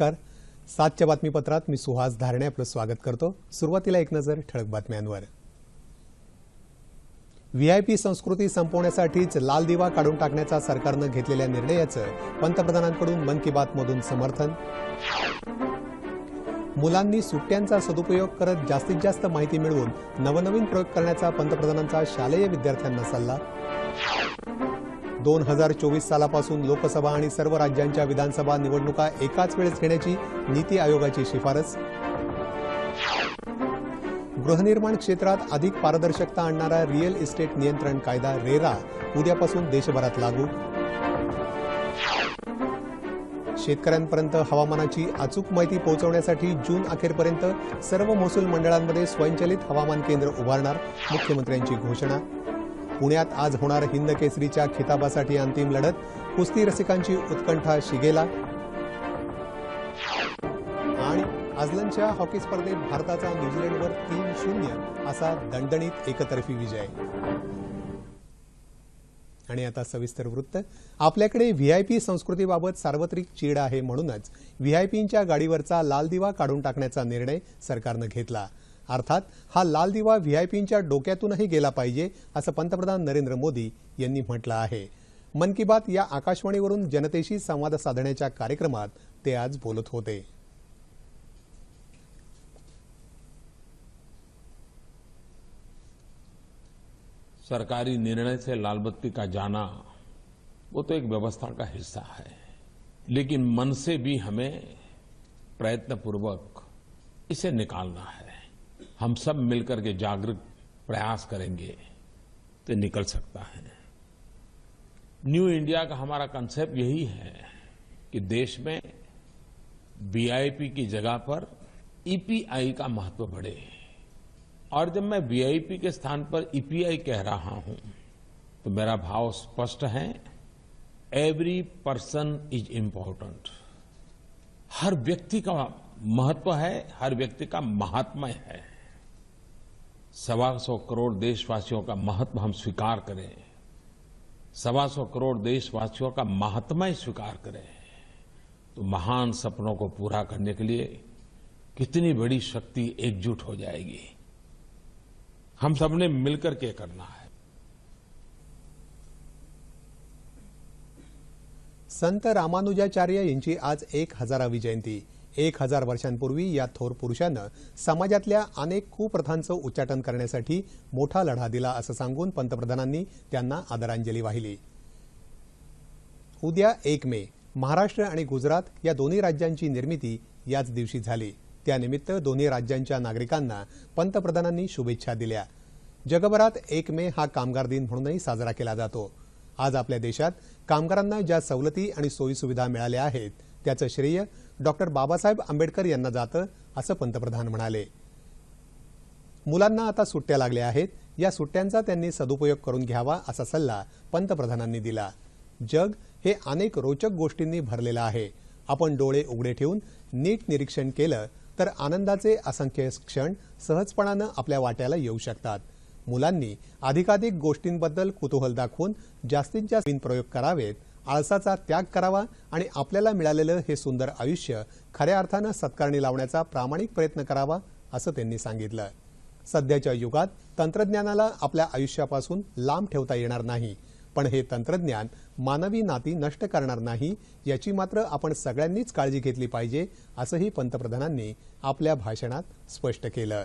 नमस्कार. सातच्या बातमीपत्रात मी सुहास धारणे आपलं स्वागत करतो. सुरुवातीला एक नजर ठळक बातम्यांवर. व्हीआयपी संस्कृती संपवण्यासाठीच लाल दिवा काढून टाकण्याचा सरकारनं घेतलेल्या निर्णयाचं पंतप्रधानांकडून मन की बातमधून समर्थन. मुलांनी सुट्ट्यांचा सदुपयोग करत जास्तीत जास्त माहिती मिळवून नवनवीन प्रयोग करण्याचा पंतप्रधानांचा शालेय विद्यार्थ्यांना सल्ला. दोन हजार चोवीस सालापासून लोकसभा आणि सर्व राज्यांच्या विधानसभा निवडणुका एकाच वेळेस घेण्याची नीती आयोगाची शिफारस. गृहनिर्माण क्षेत्रात अधिक पारदर्शकता आणणारा रिअल इस्टेट नियंत्रण कायदा रेरा उद्यापासून देशभरात लागू. शेतकऱ्यांपर्यंत हवामानाची अचूक माहिती पोहोचवण्यासाठी जून अखेरपर्यंत सर्व महसूल मंडळांमध्ये स्वयंचलित हवामान केंद्र उभारणार मुख्यमंत्र्यांची घोषणा. पुण्यात आज होणार हिंद केसरीच्या खिताबासाठी अंतिम लढत. कुस्ती रसिकांची उत्कंठा शिगेला. आणि अझलनच्या हॉकी स्पर्धेत भारताचा न्यूझीलंडवर तीन शून्य असा दणदणीत एकतर्फी विजय. आणि आता सविस्तर वृत्त. आपल्याकडे व्हीआयपी संस्कृतीबाबत सार्वत्रिक चीड आहे म्हणूनच व्हीआयपींच्या गाडीवरचा लाल दिवा काढून टाकण्याचा निर्णय सरकारनं घेतला. अर्थात हा लाल दिवा व्हीआयपींच्या डोक्यातूनही गेला पाहिजे असं पंतप्रधान नरेंद्र मोदी यांनी म्हटलं आहे. मन की बात या आकाशवाणीवरून जनतेशी संवाद साधण्याच्या कार्यक्रमात ते आज बोलत होते. सरकारी निर्णय से लाल बत्ती का जाना वो तो एक व्यवस्था का हिस्सा है। लेकिन मन से भी हमें प्रयत्नपूर्वक इसे निकालना है। हम सब मिलकर के जागरूक प्रयास करेंगे तो निकल सकता है। न्यू इंडिया का हमारा कंसेप्ट यही है कि देश में वीआईपी की जगह पर ईपीआई का महत्व बढ़े। और जब मैं वीआईपी के स्थान पर ईपीआई कह रहा हूँ तो मेरा भाव स्पष्ट है एवरी पर्सन इज़ इम्पोर्टेंट हर व्यक्ति का महत्व है, हर व्यक्ति का महात्म्य है। सवा सौ करोड़ देशवासियों का महत्व हम स्वीकार करें। सवा सौ करोड़ देशवासियों का महात्म्य स्वीकार करें। तो महान सपनों को पूरा करने के लिए कितनी बड़ी शक्ति एकजुट हो जाएगी। हम सबने मिलकर के करना है? संत रामानुजाचार्य आज एक हजारावी जयंती। एक हजार वर्षांपूर्वी या थोर पुरुषानं समाजातल्या अनेक कुप्रथांचं उच्चाटन करण्यासाठी मोठा लढा दिला असं सांगून पंतप्रधानांनी त्यांना आदरांजली वाहिली. उद्या एक मे महाराष्ट्र आणि गुजरात या दोन्ही राज्यांची निर्मिती याच दिवशी झाली. त्यानिमित्त दोन्ही राज्यांच्या नागरिकांना पंतप्रधानांनी शुभेच्छा दिल्या. जगभरात एक मे हा कामगार दिन म्हणूनही साजरा केला जातो. आज आपल्या देशात कामगारांना ज्या सवलती आणि सोयीसुविधा मिळाल्या आहेत त्याचं श्रेय डॉक्टर बाबासाहेब आंबेडकर यांना जातं असं पंतप्रधान म्हणाले. मुलांना आता सुट्ट्या लागल्या आहेत. या सुट्ट्यांचा त्यांनी सदुपयोग करून घ्यावा असा सल्ला पंतप्रधानांनी दिला. जग हे अनेक रोचक गोष्टींनी भरलेलं आहे. आपण डोळे उघडे ठेवून नीट निरीक्षण केलं तर आनंदाचे असंख्य क्षण सहजपणानं आपल्या वाट्याला येऊ शकतात. मुलांनी अधिकाधिक गोष्टींबद्दल कुतूहल दाखवून जास्तीत जास्त प्रयोग करावेत आळसाचा त्याग करावा आणि आपल्याला मिळालेलं हे सुंदर आयुष्य खऱ्या अर्थानं सत्कारणी लावण्याचा प्रामाणिक प्रयत्न करावा असं त्यांनी सांगितलं. सध्याच्या युगात तंत्रज्ञानाला आपल्या आयुष्यापासून लांब ठेवता येणार नाही पण हे तंत्रज्ञान मानवी नाती नष्ट करणार नाही याची मात्र आपण सगळ्यांनीच काळजी घेतली पाहिजे असंही पंतप्रधानांनी आपल्या भाषणात स्पष्ट केलं.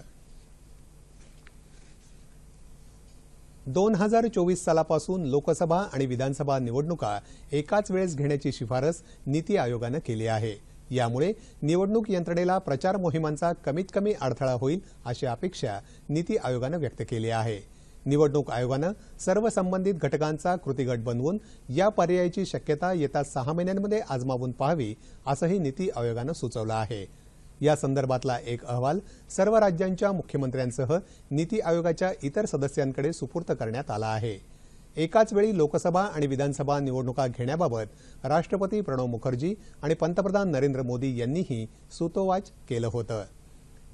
दोन हजार चोवीस सालापासून लोकसभा आणि विधानसभा निवडणुका एकाच वेळेस घेण्याची शिफारस नीती आयोगानं केली आहे. यामुळे निवडणूक यंत्रणेला प्रचार मोहिमांचा कमीत कमी अडथळा होईल अशी अपेक्षा नीती आयोगानं व्यक्त केली आहे. निवडणूक आयोगानं सर्व संबंधित घटकांचा कृतीगट बनवून या पर्यायाची शक्यता येत्या सहा महिन्यांमध्ये आजमावून पाहावी असंही नीती आयोगानं सुचवलं आहे. या संदर्भातला एक अहवाल सर्व राज्यांच्या मुख्यमंत्र्यांसह नीती आयोगाच्या इतर सदस्यांकडे सुपूर्त करण्यात आला आहे. एकाच वेळी लोकसभा आणि विधानसभा निवडणुका घेण्याबाबत राष्ट्रपती प्रणव मुखर्जी आणि पंतप्रधान नरेंद्र मोदी यांनीही सुतोवाच केलं होतं.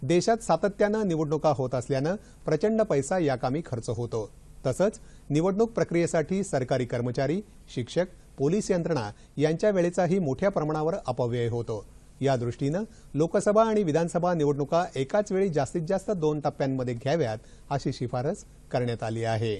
देशात सातत्यानं निवडणुका होत असल्यानं प्रचंड पैसा याकामी खर्च होतो. तसंच निवडणूक प्रक्रियेसाठी सरकारी कर्मचारी शिक्षक पोलीस यंत्रणा यांच्या वेळेचाही मोठ्या प्रमाणावर अपव्यय होतो. या दृष्टीनं लोकसभा आणि विधानसभा निवडणुका एकाच वेळी जास्तीत जास्त दोन टप्प्यांमध्ये घ्याव्यात अशी शिफारस करण्यात आली आहे.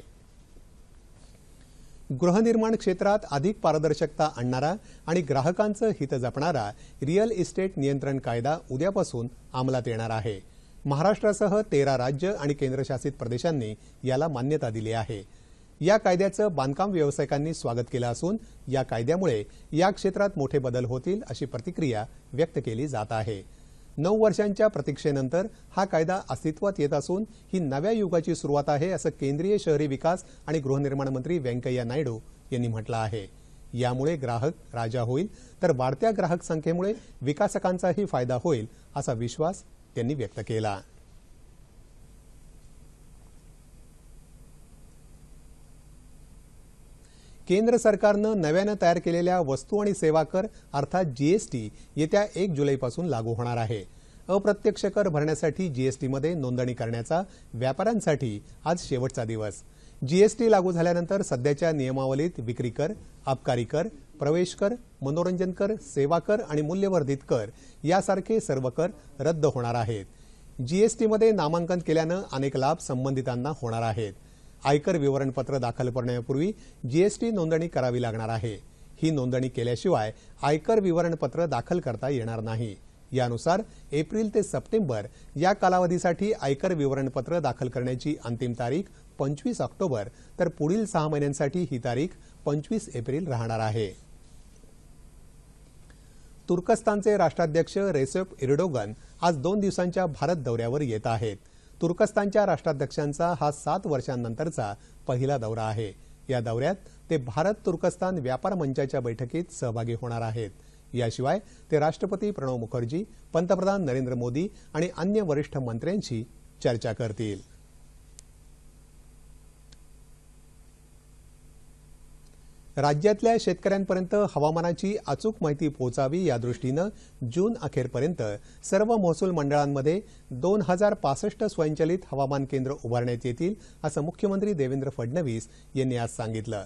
गृहनिर्माण क्षेत्रात अधिक पारदर्शकता आणणारा आणि ग्राहकांचं हित जपणारा रिअल इस्टेट नियंत्रण कायदा उद्यापासून अंमलात येणार आहे. महाराष्ट्रासह तेरा राज्य आणि केंद्रशासित प्रदेशांनी याला मान्यता दिली आहे. या कायद्याचं बांधकाम व्यावसायिकांनी स्वागत केलं असून या कायद्यामुळे या क्षेत्रात मोठे बदल होतील अशी प्रतिक्रिया व्यक्त केली जात आहे. नऊ वर्षांच्या प्रतीक्षेनंतर हा कायदा अस्तित्वात येत असून ही नव्या युगाची सुरुवात आहे असं केंद्रीय शहरी विकास आणि गृहनिर्माण मंत्री व्यंकय्या नायडू यांनी म्हटलं आहे. यामुळे ग्राहक राजा होईल तर वाढत्या ग्राहक संख्येमुळे विकासकांचाही फायदा होईल असा विश्वास त्यांनी व्यक्त केला. केंद्र सरकारनं नव्यानं तयार केलेल्या वस्तू आणि सेवा कर अर्थात जीएसटी येत्या एक जुलैपासून लागू होणार आहे. अप्रत्यक्ष कर भरण्यासाठी जीएसटीमध्ये नोंदणी करण्याचा व्यापाऱ्यांसाठी आज शेवटचा दिवस. जीएसटी लागू झाल्यानंतर सध्याच्या नियमावलीत विक्री कर आबकारी कर प्रवेश कर मनोरंजन कर सेवा कर आणि मूल्यवर्धित कर यासारखे सर्व कर रद्द होणार आहेत. जीएसटीमध्ये नामांकन केल्यानं अनेक लाभ संबंधितांना होणार आहेत. आयकर विवरणपत्र दाखल करण्यापूर्वी जीएसटी नोंदणी करावी लागणार आहे. ही नोंदणी केल्याशिवाय आयकर विवरणपत्र दाखल करता येणार नाही. यानुसार एप्रिल ते सप्टेंबर या कालावधीसाठी आयकर विवरणपत्र दाखल करण्याची अंतिम तारीख पंचवीस ऑक्टोबर तर पुढील सहा महिन्यांसाठी ही तारीख पंचवीस एप्रिल राहणार आहे. तुर्कस्तानचे राष्ट्राध्यक्ष रेसेप इर्डोगन आज दोन दिवसांच्या भारत दौऱ्यावर येत आहेत. तुर्कस्तानच्या राष्ट्राध्यक्षांचा हा सात वर्षांनंतरचा पहिला दौरा आहे. या दौऱ्यात ते भारत तुर्कस्तान व्यापार मंचाच्या बैठकीत सहभागी होणार आहेत. याशिवाय ते राष्ट्रपती प्रणव मुखर्जी पंतप्रधान नरेंद्र मोदी आणि अन्य वरिष्ठ मंत्र्यांशी चर्चा करतील. राज्यातल्या शेतकऱ्यांपर्यंत हवामानाची अचूक माहिती पोहोचावी या दृष्टीनं जून अखेरपर्यंत सर्व महसूल मंडळांमध्ये दोन हजार पासष्ट स्वयंचलित हवामान केंद्र उभारण्यात येतील असं मुख्यमंत्री देवेंद्र फडणवीस यांनी आज सांगितलं.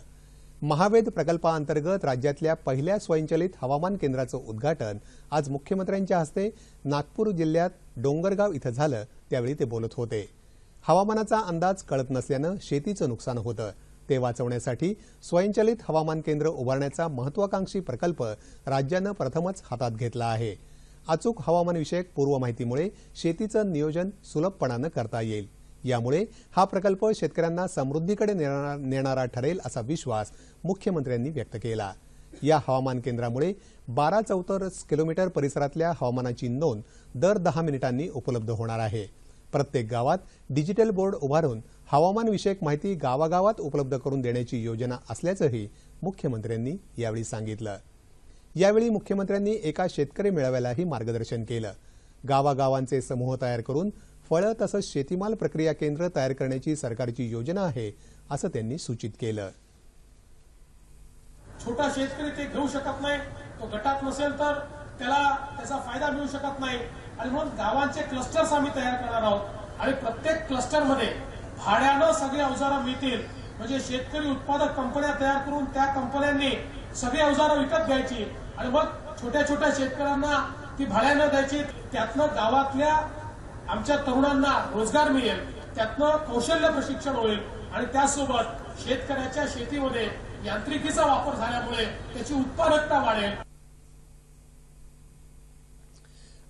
महावेद प्रकल्पाअंतर्गत राज्यातल्या पहिल्या स्वयंचलित हवामान केंद्राचं उद्घाटन आज मुख्यमंत्र्यांच्या हस्ते नागपूर जिल्ह्यात डोंगरगाव इथं झालं त्यावेळी ते बोलत होते. हवामानाचा अंदाज कळत नसल्यानं शेतीचं नुकसान होतं. ते वाचवण्यासाठी स्वयंचलित हवामान केंद्र उभारण्याचा महत्वाकांक्षी प्रकल्प राज्यानं प्रथमच हातात घेतला आहे. अचूक हवामानविषयक पूर्व माहितीमुळे शेतीचं नियोजन सुलभपणानं करता येईल. यामुळे हा प्रकल्प शेतकऱ्यांना समृद्धीकडे नेणारा ठरेल असा विश्वास मुख्यमंत्र्यांनी व्यक्त केला. या हवामान केंद्रामुळे बारा चौतरस किलोमीटर परिसरातल्या हवामानाची नोंद दर दहा मिनिटांनी उपलब्ध होणार आहे. प्रत्येक गावात डिजिटल बोर्ड उभारून हवामानविषयक माहिती गावागावात उपलब्ध करून देण्याची योजना असल्याचंही मुख्यमंत्र्यांनी यावेळी सांगितलं. यावेळी मुख्यमंत्र्यांनी एका शेतकरी मेळाव्यालाही मार्गदर्शन केलं. गावागावांचे समूह तयार करून फळं तसंच शेतीमाल प्रक्रिया केंद्र तयार करण्याची सरकारची योजना आहे असं त्यांनी सूचित केलं. छोटा शेतकरी ते घेऊ शकत नाही तो गटात नसेल तर त्याला त्याचा फायदा मिळू शकत नाही. आणि म्हणून गावांचे क्लस्टर्स आम्ही तयार करणार आहोत. आणि प्रत्येक क्लस्टरमध्ये भाड्यानं सगळी अवजारं मिळतील. म्हणजे शेतकरी उत्पादक कंपन्या तयार करून त्या कंपन्यांनी सगळी अवजारं विकत घ्यायची. आणि मग छोट्या छोट्या शेतकऱ्यांना ती भाड्यानं द्यायची त्यातनं गावातल्या आमच्या तरुणांना रोजगार मिळेल. त्यातनं कौशल्य प्रशिक्षण होईल. आणि त्यासोबत शेतकऱ्याच्या शेतीमध्ये यांत्रिकीचा वापर झाल्यामुळे त्याची उत्पादकता वाढेल.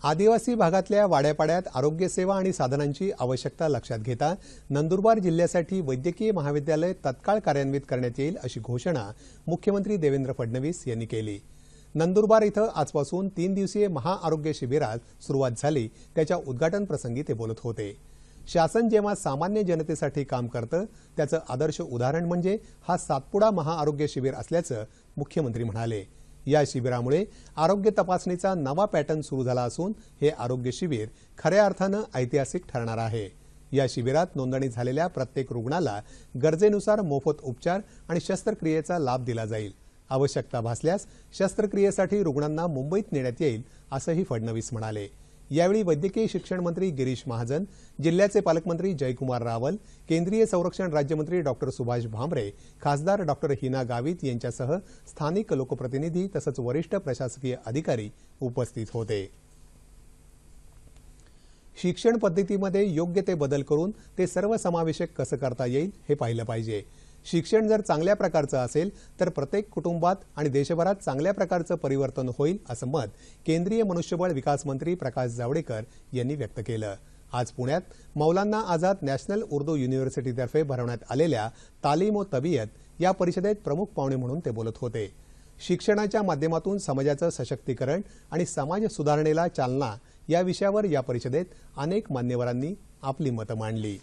आदिवासी भागातल्या वाड्यापाड्यात आरोग्यसेवा आणि साधनांची आवश्यकता लक्षात घेता नंदुरबार जिल्ह्यासाठी वैद्यकीय महाविद्यालय तत्काळ कार्यान्वित करण्यात येईल अशी घोषणा मुख्यमंत्री देवेंद्र फडणवीस यांनी केली. नंदुरबार इथं आजपासून तीन दिवसीय महाआरोग्य शिबिरात सुरुवात झाली. त्याच्या उद्घाटन प्रसंगी ते बोलत होते. शासन जेव्हा सामान्य जनतेसाठी काम करतं त्याचं आदर्श उदाहरण म्हणजे हा सातपुडा महाआरोग्य शिबिर असल्याचं मुख्यमंत्री म्हणाले. या शिबिरामुळे आरोग्य तपासणीचा नवा पॅटर्न सुरू झाला असून हे आरोग्य शिबिर खऱ्या अर्थानं ऐतिहासिक ठरणार आहे. या शिबिरात नोंदणी झालेल्या प्रत्येक रुग्णाला गरजेनुसार मोफत उपचार आणि शस्त्रक्रियेचा लाभ दिला जाईल. आवश्यकता भासल्यास शस्त्रक्रियेसाठी रुग्णांना मुंबईत नेण्यात येईल असंही फडणवीस म्हणाले. यावेळी वैद्यकीय शिक्षण मंत्री गिरीश महाजन जिल्ह्याचे पालकमंत्री जयकुमार रावल केंद्रीय संरक्षण राज्यमंत्री डॉक्टर सुभाष भामरे खासदार डॉक्टर हिना गावित यांच्यासह स्थानिक लोकप्रतिनिधी तसंच वरिष्ठ प्रशासकीय अधिकारी उपस्थित होते. शिक्षण पद्धतीमध्ये योग्य ते बदल करून ते सर्वसमावेशक कसं करता येईल हे पाहिलं पाहिजे. शिक्षण जर चांगल्या प्रकारचं असेल तर प्रत्येक कुटुंबात आणि देशभरात चांगल्या प्रकारचं परिवर्तन होईल असं मत केंद्रीय मनुष्यबळ विकास मंत्री प्रकाश जावडेकर यांनी व्यक्त केलं. आज पुण्यात मौलाना आझाद नॅशनल उर्दू युनिव्हर्सिटीतर्फे भरवण्यात आलेल्या तालीम ओ तबियत या परिषदेत प्रमुख पाहुणे म्हणून ते बोलत होते. शिक्षणाच्या माध्यमातून समाजाचं सशक्तीकरण आणि समाज सुधारणेला चालना या विषयावर या परिषदेत अनेक मान्यवरांनी आपली मतं मांडली.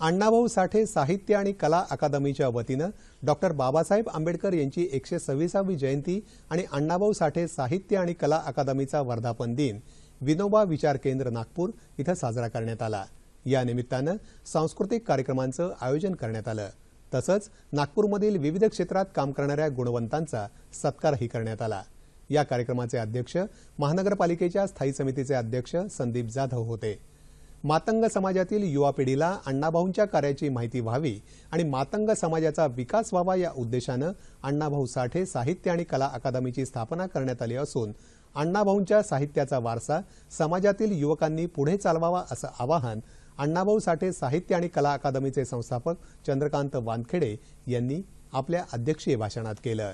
अण्णाभाऊ साठे साहित्य आणि कला अकादमीच्या वतीनं डॉक्टर बाबासाहेब आंबेडकर यांची एकशे सव्वीसावी जयंती आणि अण्णाभाऊ साठे साहित्य आणि कला अकादमीचा वर्धापन दिन विनोबा विचार केंद्र नागपूर इथं साजरा करण्यात आला. या निमित्तानं सांस्कृतिक कार्यक्रमांचं आयोजन करण्यात आलं. तसंच नागपूरमधील विविध क्षेत्रात काम करणाऱ्या गुणवंतांचा सत्कारही करण्यात आला. या कार्यक्रमाचे अध्यक्ष महानगरपालिकेच्या स्थायी समितीचे अध्यक्ष संदीप जाधव होते. मातंग समाजातील युवा पिढीला अण्णाभाऊंच्या कार्याची माहिती व्हावी आणि मातंग समाजाचा विकास व्हावा या उद्देशानं अण्णाभाऊ साठे साहित्य आणि कला अकादमीची स्थापना करण्यात आली असून अण्णाभाऊंच्या साहित्याचा वारसा समाजातील युवकांनी पुढे चालवावा असं आवाहन अण्णाभाऊ साठे साहित्य आणि कला अकादमीचे संस्थापक चंद्रकांत वानखेडे यांनी आपल्या अध्यक्षीय भाषणात केलं.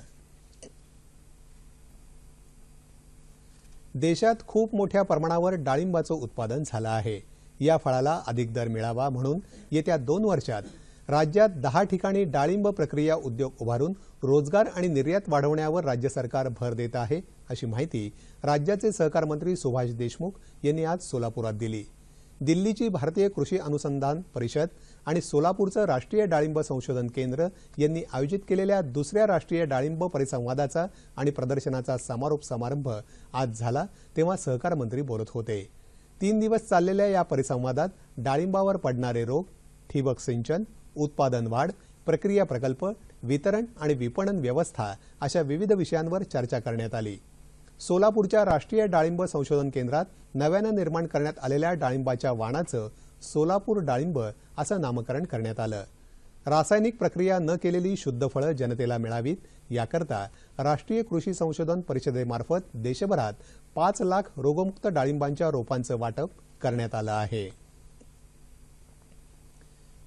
देशात खूप मोठ्या प्रमाणावर डाळिंबाचं उत्पादन झालं आहे. या फळाला अधिक दर मिळावा म्हणून येत्या दोन वर्षात राज्यात दहा ठिकाणी डाळिंब प्रक्रिया उद्योग उभारून रोजगार आणि निर्यात वाढवण्यावर राज्य सरकार भर देत आहे अशी माहिती राज्याचे सहकार मंत्री सुभाष देशमुख यांनी आज सोलापुरात दिली. दिल्लीची भारतीय कृषी अनुसंधान परिषद आणि सोलापूरचं राष्ट्रीय डाळिंब संशोधन केंद्र यांनी आयोजित केलेल्या दुसऱ्या राष्ट्रीय डाळिंब परिसंवादाचा आणि प्रदर्शनाचा समारोप समारंभ आज झाला तेव्हा सहकार मंत्री बोलत होते. तीन दिवस चाललेल्या या परिसंवादात डाळिंबावर पडणारे रोग ठिबक सिंचन उत्पादन वाढ प्रक्रिया प्रकल्प वितरण आणि विपणन व्यवस्था अशा विविध विषयांवर चर्चा करण्यात आली. सोलापूरच्या राष्ट्रीय डाळिंब संशोधन केंद्रात नव्यानं निर्माण करण्यात आलेल्या डाळिंबाच्या वाणाचं सोलापूर डाळिंब असं नामकरण करण्यात आलं. रासायनिक प्रक्रिया न केलेली शुद्ध फळं जनतेला मिळावीत याकरता राष्ट्रीय कृषी संशोधन परिषदेमार्फत देशभरात पाच लाख रोगमुक्त डाळिंबांच्या रोपांचं वाटप करण्यात आलं आहे.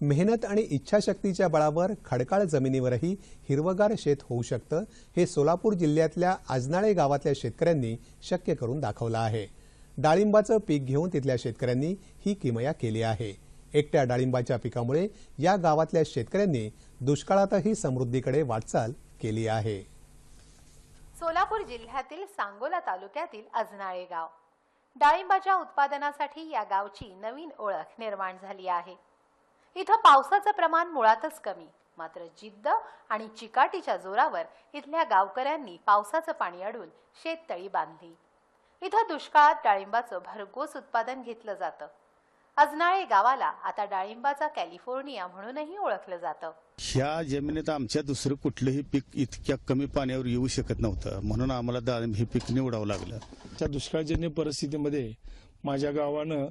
मेहनत आणि इच्छाशक्तीच्या बळावर खडकाळ जमिनीवरही हिरवगार शेत होऊ शकतं हे सोलापूर जिल्ह्यातल्या आजनाळे गावातल्या शेतकऱ्यांनी शक्य करून दाखवलं आहे. डाळिंबाचं पीक घेऊन तिथल्या शेतकऱ्यांनी ही किमया केली आहे. एकट्या डाळिंबाच्या पिकामुळे या गावातल्या शेतकऱ्यांनी दुष्काळातही समृद्धीकडे वाटचाल केली आहे. सोलापूर जिल्ह्यातील सांगोला तालुक्यातील अजनाळे गाव. डाळिंबाच्या उत्पादनासाठी या गावची नवीन ओळख निर्माण झाली आहे. इथं पावसाचं प्रमाण मुळातच कमी मात्र जिद्द आणि चिकाटीच्या जोरावर इथल्या गावकऱ्यांनी पावसाचं पाणी अडून शेततळी बांधली. इथं दुष्काळात डाळिंबाचं भरघोस उत्पादन घेतलं जातं. अजनाळे गावाला आता डाळिंबाचा कॅलिफोर्निया म्हणूनही ओळखलं जातं. ह्या जमिनीत आमच्या दुसरं कुठलंही पीक इतक्या कमी पाण्यावर येऊ शकत नव्हतं. म्हणून आम्हाला डाळिंब हे पीक निवडावं लागलं. त्या दुष्काळजन्य परिस्थितीमध्ये माझ्या गावानं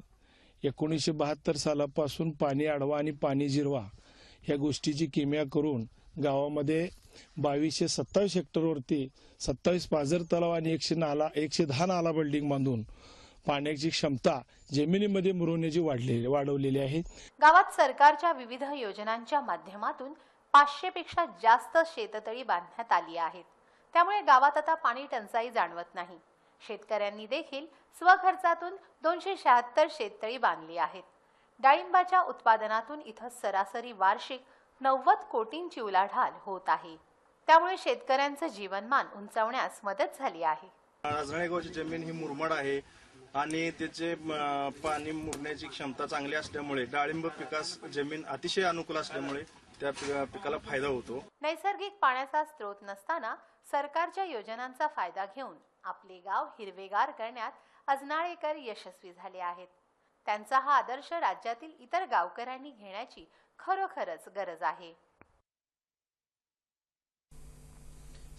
एकोणीसशे बहात्तर सालापासून पाणी अडवा आणि पाणी जिरवा ह्या गोष्टीची किमया करून गावामध्ये बावीसशे सत्तावीस हेक्टरवरती सत्तावीस पाझर तलाव आणि एकशे नाला एकशे दहा नाला बिल्डिंग बांधून पाण्याची क्षमता जमिनीमध्ये मुरवण्याची वाढलेली वाढवलेली आहे. गावात सरकारच्या विविध योजनांच्या माध्यमातून पाचशे पेक्षा जास्त शेततळी बांधण्यात आली आहेत. त्यामुळे गावात आता पाणी टंचाई जाणवत नाही. शेतकऱ्यांनी देखील स्वखर्चातून दोनशे शहात्तर शेततळी बांधली आहेत. डाळिंबाच्या उत्पादनातून इथं सरासरी वार्षिक नव्वद कोटींची उलाढाल होत आहे. त्यामुळे शेतकऱ्यांचं जीवनमान उंचावण्यास मदत झाली आहे. राजनाळेगावची जमीन ही मुरमाड आहे. आणि त्याचे पाणी मुरण्याची क्षमता चांगली असल्यामुळे डाळिंब पिकास जमीन अतिशय अनुकूल असल्यामुळे त्या पिकाला फायदा होतो. नैसर्गिक पाण्याचा स्रोत नसताना सरकारच्या योजनांचा फायदा घेऊन आपले गाव हिरवेगार करण्यात अजनाळेकर यशस्वी झाले आहेत. त्यांचा हा आदर्श राज्यातील इतर गावकऱ्यांनी घेण्याची खरोखरच गरज आहे.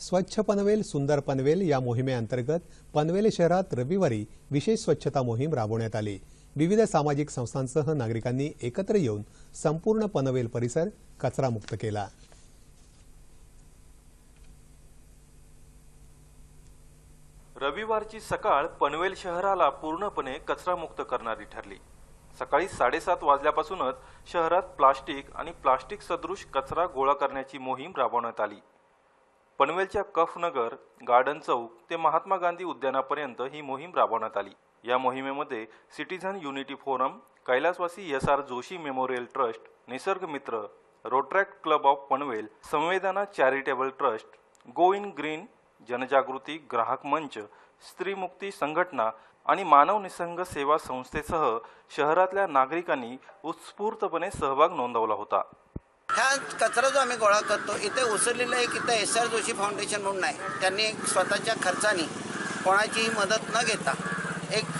स्वच्छ पनवेल सुंदर पनवेल या मोहिमेअंतर्गत पनवेल शहरात रविवारी विशेष स्वच्छता मोहीम राबवण्यात आली. विविध सामाजिक संस्थांसह नागरिकांनी एकत्र येऊन संपूर्ण पनवेल परिसर कचरामुक्त केला. रविवारची सकाळ पनवेल शहराला पूर्णपणे कचरामुक्त करणारी ठरली. सकाळी साडेसात वाजल्यापासूनच शहरात प्लास्टिक आणि प्लास्टिक सदृश कचरा गोळा करण्याची मोहीम राबवण्यात आली. पनवेलच्या कफनगर गार्डन चौक ते महात्मा गांधी उद्यानापर्यंत ही मोहीम राबवण्यात आली. या मोहिमेमध्ये सिटीझन युनिटी फोरम कैलासवासी S R Joshi memorial trust निसर्ग मित्र रोट्रॅक्ट क्लब ऑफ पनवेल संवेदना charitable trust go in green जनजागृती ग्राहक मंच स्त्रीमुक्ती संघटना आणि मानव निसंग सेवा संस्थेसह शहरातल्या नागरिकांनी उत्स्फूर्तपणे सहभाग नोंदवला होता. हा कचरा जो आम्ही गोळा करतो इथे उसरलेलं एक इथं एस आर जोशी फाउंडेशन म्हणून आहे. त्यांनी एक स्वतःच्या खर्चाने कोणाचीही मदत न घेता एक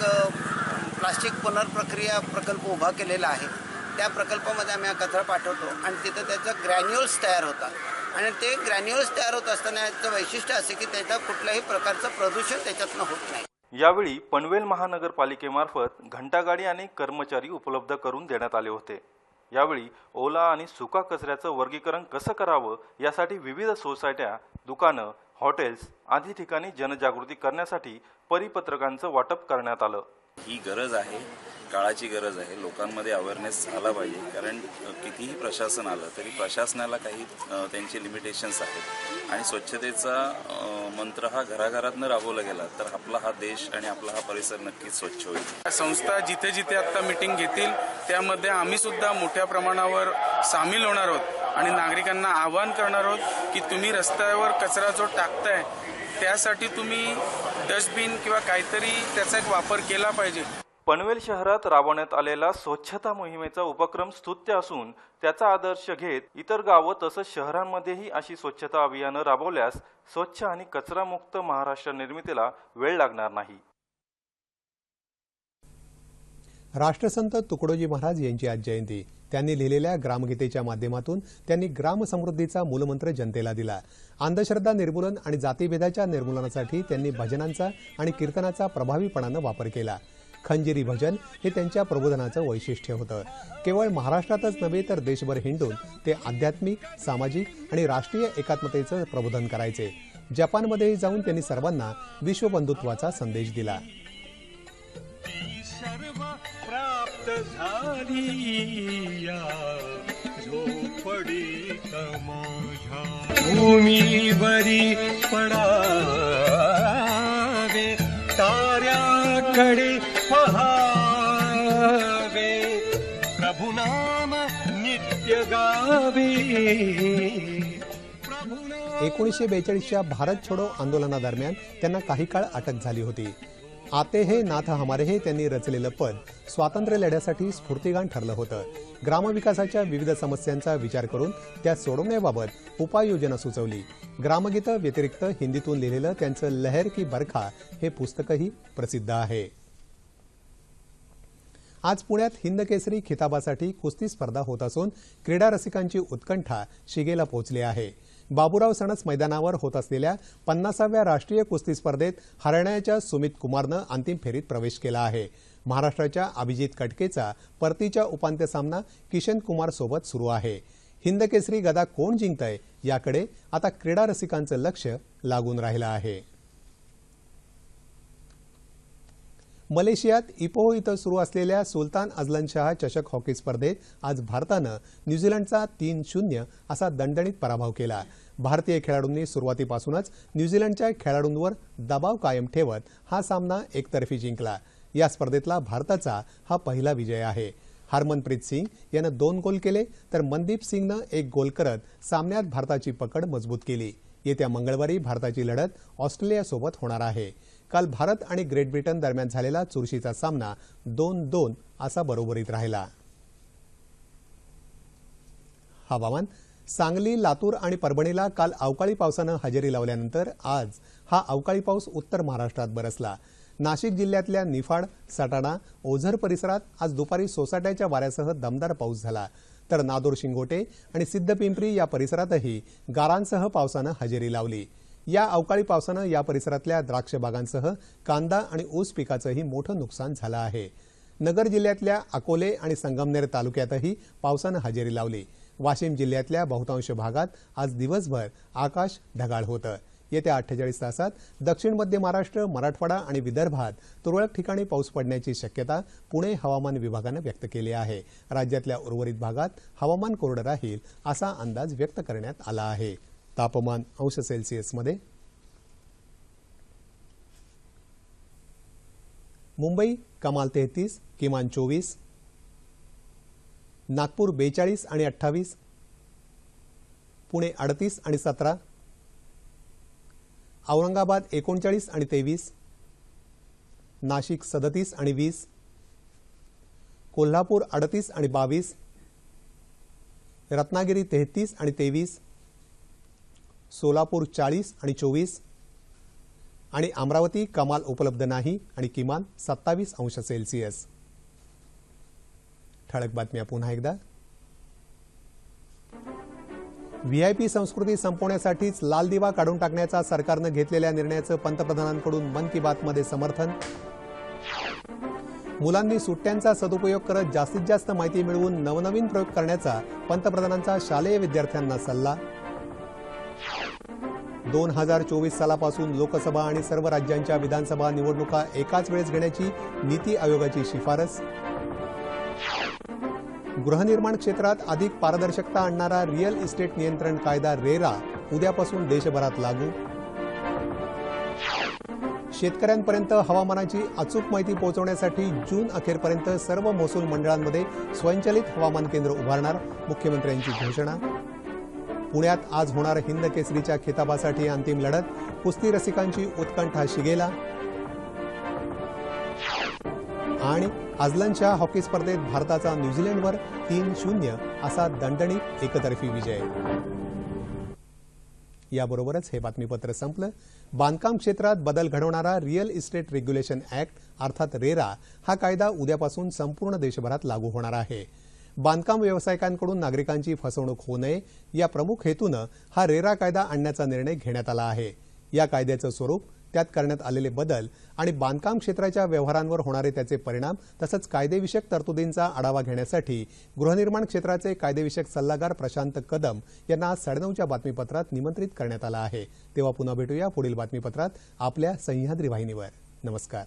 प्लास्टिक पुनर्प्रक्रिया प्रकल्प उभा केलेला आहे. त्या प्रकल्पामध्ये आम्ही हा कचरा पाठवतो आणि तिथं त्याचं ग्रॅन्युअल्स तयार होतात. आणि ते ग्रॅन्युअल्स तयार होत असताना याचं वैशिष्ट्य असे की त्याच्या कुठल्याही प्रकारचं प्रदूषण त्याच्यातनं होत नाही. यावेळी पनवेल महानगरपालिकेमार्फत घंटागाडी आणि कर्मचारी उपलब्ध करून देण्यात आले होते. यावेळी ओला आणि सुका कचऱ्याचं वर्गीकरण कसं करावं यासाठी विविध सोसायट्या दुकानं हॉटेल्स आदी ठिकाणी जनजागृती करण्यासाठी परिपत्रकांचं वाटप करण्यात आलं. ही गरज आहे काळाची गरज आहे. लोकांमध्ये अवेअरनेस झाला पाहिजे. कारण कितीही प्रशासन आलं तरी प्रशासनाला काही त्यांचे लिमिटेशन्स आहेत. आणि स्वच्छतेचा मंत्र हा घराघरातनं राबवला गेला तर आपला हा देश आणि आपला हा परिसर नक्कीच स्वच्छ होईल. संस्था जिथे जिथे आता मिटिंग घेतील त्यामध्ये आम्ही सुद्धा मोठ्या प्रमाणावर सामील होणार आहोत. आणि नागरिकांना आवाहन करणार आहोत की तुम्ही रस्त्यावर कचरा जो टाकताय त्यासाठी तुम्ही डस्टबिन किंवा काहीतरी त्याचा एक वापर केला पाहिजे. पनवेल शहरात राबवण्यात आलेला स्वच्छता मोहिमेचा उपक्रम स्तुत्य असून त्याचा आदर्श घेत इतर गावं तसंच शहरांमध्येही अशी स्वच्छता अभियानं राबवल्यास स्वच्छ आणि कचरामुक्त महाराष्ट्र निर्मितीला वेळ लागणार नाही. राष्ट्रसंत तुकडोजी महाराज यांची आज जयंती. त्यांनी लिहिलेल्या ग्रामगीतेच्या माध्यमातून त्यांनी ग्रामसमृद्धीचा मूलमंत्र जनतेला दिला. अंधश्रद्धा निर्मूलन आणि जातीभेदाच्या निर्मूलनासाठी त्यांनी भजनांचा आणि कीर्तनाचा प्रभावीपणानं वापर केला. खंजिरी भजन हे त्यांच्या प्रबोधनाचं वैशिष्ट्य होतं. केवळ महाराष्ट्रातच नव्हे तर देशभर हिंडून ते आध्यात्मिक सामाजिक आणि राष्ट्रीय एकात्मतेचं प्रबोधन करायचे. जपानमध्येही जाऊन त्यांनी सर्वांना विश्वबंधुत्वाचा संदेश दिला. सर्व प्राप्त झाली या झोपडी माझ्या भूमीवरी पडावे ताऱ्याकडे पहावे. प्रभुनाम नित्य गावे. एकोणीसशे बेचाळीसच्या भारत छोडो आंदोलनादरम्यान त्यांना काही काळ अटक झाली होती. आते हे नाथ हमारे हे त्यांनी रचलेलं पद स्वातंत्र्य लढ्यासाठी स्फूर्तिगान ठरलं होतं. ग्रामविकासाच्या विविध समस्यांचा विचार करून त्या सोडवण्याबाबत उपाययोजना सुचवली. ग्रामगीतं व्यतिरिक्त हिंदीतून लिहिलेलं त्यांचं लहर की बरखा हे पुस्तकही प्रसिद्ध आहे. आज पुण्यात हिंद केसरी खिताबासाठी कुस्ती स्पर्धा होत असून क्रीडा रसिकांची उत्कंठा शिगेला पोहोचली आहे. बाबूराव सणस मैदानावर होत असलेल्या पन्नासाव्या राष्ट्रीय कुस्ती स्पर्धेत हरियाणाच्या सुमित कुमारनं अंतिम फेरीत प्रवेश केला आहे. महाराष्ट्राच्या अभिजित कटकेचा परतीच्या उपांत्य सामना किशन कुमार सोबत सुरू आहे. हिंदकेसरी गदा कोण जिंकतंय याकडे आता क्रीडा रसिकांचं लक्ष लागून राहिलं आहे. मलेशियात इपोह इथं सुरू असलेल्या सुलतान अजलन शाह चषक हॉकी स्पर्धेत आज भारतानं न्यूझीलंडचा तीन शून्य असा दणदणीत पराभव केला. भारतीय खेळाडूंनी सुरुवातीपासूनच न्यूझीलंडच्या खेळाडूंवर दबाव कायम ठेवत हा सामना एकतर्फी जिंकला. या स्पर्धेतला भारताचा हा पहिला विजय आहे. हरमनप्रीत सिंग यानं दोन गोल केले तर मनदीप सिंगनं एक गोल करत सामन्यात भारताची पकड मजबूत केली. येत्या मंगळवारी भारताची लढत ऑस्ट्रेलियासोबत होणार आहे. काल भारत आणि ग्रेट ब्रिटन दरम्यान झालेला चुरशीचा सामना दोन दोन असा बरोबरीत राहिला. हवामान सांगली लातूर आणि परभणीला काल अवकाळी पावसानं हजेरी लावल्यानंतर आज हा अवकाळी पाऊस उत्तर महाराष्ट्रात बरसला. नाशिक जिल्ह्यातल्या निफाड सटाणा ओझर परिसरात आज दुपारी सोसाट्याच्या वाऱ्यासह दमदार पाऊस झाला. तर नादोर शिंगोटे आणि सिद्धपिंपरी या परिसरातही गारांसह पावसानं हजेरी लावली. या अवकाळी पावसानं या परिसरातल्या द्राक्ष बागांसह कांदा आणि ऊस पिकाचंही मोठं नुकसान झालं आहे. नगर जिल्ह्यातल्या अकोले आणि संगमनेर तालुक्यातही पावसानं हजेरी लावली. वाशिम जिल्ह्यातल्या बहुतांश भागात आज दिवसभर आकाश ढगाळ होतं. येत्या अठ्ठेचाळीस तासात दक्षिण मध्य महाराष्ट्र मराठवाडा आणि विदर्भात तुरळक ठिकाणी पाऊस पडण्याची शक्यता पुणे हवामान विभागानं व्यक्त केली आहे. राज्यातल्या उर्वरित भागात हवामान कोरडं राहील असा अंदाज व्यक्त करण्यात आला आहे. तापमान अंश सेल्सिअसमध्ये मुंबई कमाल तेहतीस किमान चोवीस. नागपूर बेचाळीस आणि अठ्ठावीस. पुणे अडतीस आणि सतरा. औरंगाबाद एकोणचाळीस आणि तेवीस. नाशिक सदतीस आणि वीस. कोल्हापूर अडतीस आणि बावीस. रत्नागिरी तेहतीस आणि तेवीस. सोलापूर चाळीस आणि चोवीस. आणि अमरावती कमाल उपलब्ध नाही आणि किमान सत्तावीस अंश सेल्सिअस. ठळक बातम्या पुन्हा एकदा. व्हीआयपी संस्कृती संपवण्यासाठीच लाल दिवा काढून टाकण्याचा सरकारनं घेतलेल्या निर्णयाचं पंतप्रधानांकडून मन की बातमध्ये समर्थन. मुलांनी सुट्ट्यांचा सदुपयोग करत जास्तीत जास्त माहिती मिळवून नवनवीन प्रयोग करण्याचा पंतप्रधानांचा शालेय विद्यार्थ्यांना सल्ला. दोन हजार चोवीस सालापासून लोकसभा आणि सर्व राज्यांच्या विधानसभा निवडणुका एकाच वेळेस घेण्याची नीती आयोगाची शिफारस. गृहनिर्माण क्षेत्रात अधिक पारदर्शकता आणणारा रिअल इस्टेट नियंत्रण कायदा रेरा उद्यापासून देशभरात लागू. शेतकऱ्यांपर्यंत हवामानाची अचूक माहिती पोहोचवण्यासाठी जून अखेरपर्यंत सर्व महसूल मंडळांमध्ये स्वयंचलित हवामान केंद्र उभारणार मुख्यमंत्र्यांची घोषणा. पुण्यात आज होणार हिंद केसरीच्या खिताबासाठी अंतिम लढत. कुस्ती रसिकांची उत्कंठा शिगेला. आणि अझलनच्या हॉकी स्पर्धेत भारताचा न्यूझीलंडवर तीन शून्य असा दणदणीत एकतर्फी विजय. याबरोबरच हे बातमीपत्र संपलं. बांधकाम क्षेत्रात बदल घडवणारा रिअल इस्टेट रेग्युलेशन ऍक्ट अर्थात रेरा हा कायदा उद्यापासून संपूर्ण देशभरात लागू होणार आहे. बांधकाम व्यावसायिकांकडून नागरिकांची फसवणूक होऊ नये या प्रमुख हेतूनं हा रेरा कायदा आणण्याचा निर्णय घेण्यात आला आहे. या कायद्याचं स्वरूप त्यात करण्यात आलेले बदल आणि बांधकाम क्षेत्राच्या व्यवहारांवर होणारे त्याचे परिणाम तसंच कायदेविषयक तरतुदींचा आढावा घेण्यासाठी गृहनिर्माण क्षेत्राचे कायदेविषयक सल्लागार प्रशांत कदम यांना आज साडेनऊच्या बातमीपत्रात निमंत्रित करण्यात आलं आहे. तेव्हा पुन्हा भेटूया पुढील बातमीपत्रात आपल्या सह्याद्री वाहिनीवर. नमस्कार.